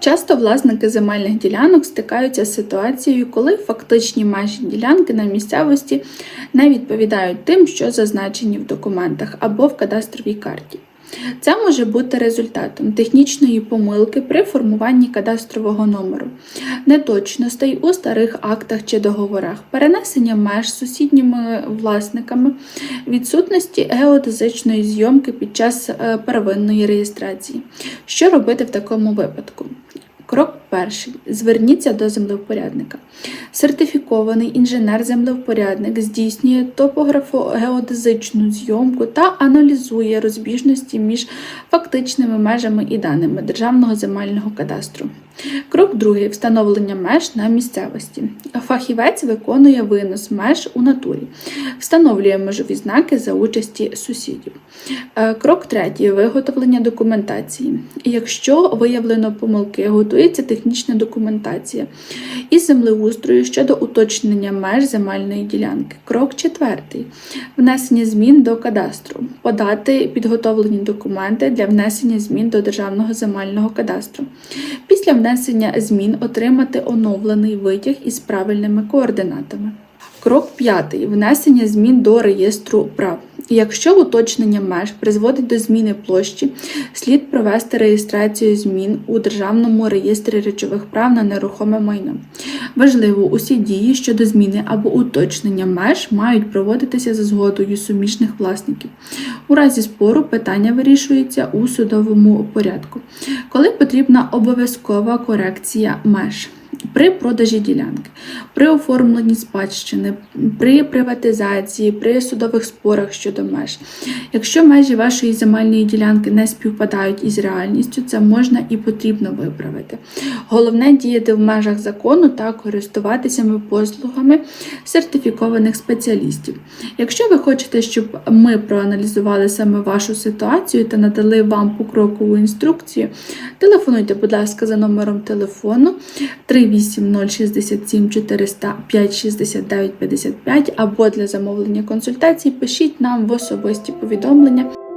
Часто власники земельних ділянок стикаються з ситуацією, коли фактичні межі ділянки на місцевості не відповідають тим, що зазначені в документах або в кадастровій карті. Це може бути результатом технічної помилки при формуванні кадастрового номеру, неточностей у старих актах чи договорах, перенесення меж сусідніми власниками, відсутності геодезичної зйомки під час е, первинної реєстрації. Що робити в такому випадку? Крок перший. Зверніться до землевпорядника. Сертифікований інженер-землевпорядник здійснює топографо-геодезичну зйомку та аналізує розбіжності між фактичними межами і даними Державного земельного кадастру. Крок другий встановлення меж на місцевості. Фахівець виконує винос меж у натурі, встановлює межові знаки за участі сусідів. Е, Крок третій виготовлення документації. Якщо виявлено помилки, готується документація із землеустрою щодо уточнення меж земельної ділянки. Крок четвертий внесення змін до кадастру. Подати підготовлені документи для внесення змін до Державного земельного кадастру. Після внесення змін отримати оновлений витяг із правильними координатами. Крок п'ятий внесення змін до реєстру прав. Якщо уточнення меж призводить до зміни площі, слід провести реєстрацію змін у Державному реєстрі речових прав на нерухоме майно. Важливо, усі дії щодо зміни або уточнення меж мають проводитися за згодою суміжних власників. У разі спору питання вирішується у судовому порядку, коли потрібна обов'язкова корекція меж. При продажі ділянки, при оформленні спадщини, при приватизації, при судових спорах щодо меж. Якщо межі вашої земельної ділянки не співпадають із реальністю, це можна і потрібно виправити. Головне діяти в межах закону та користуватися послугами сертифікованих спеціалістів. Якщо ви хочете, щоб ми проаналізували саме вашу ситуацію та надали вам покрокову інструкцію, телефонуйте, будь ласка, за номером телефону 38067 400 569 55 або для замовлення консультацій пишіть нам в особисті повідомлення.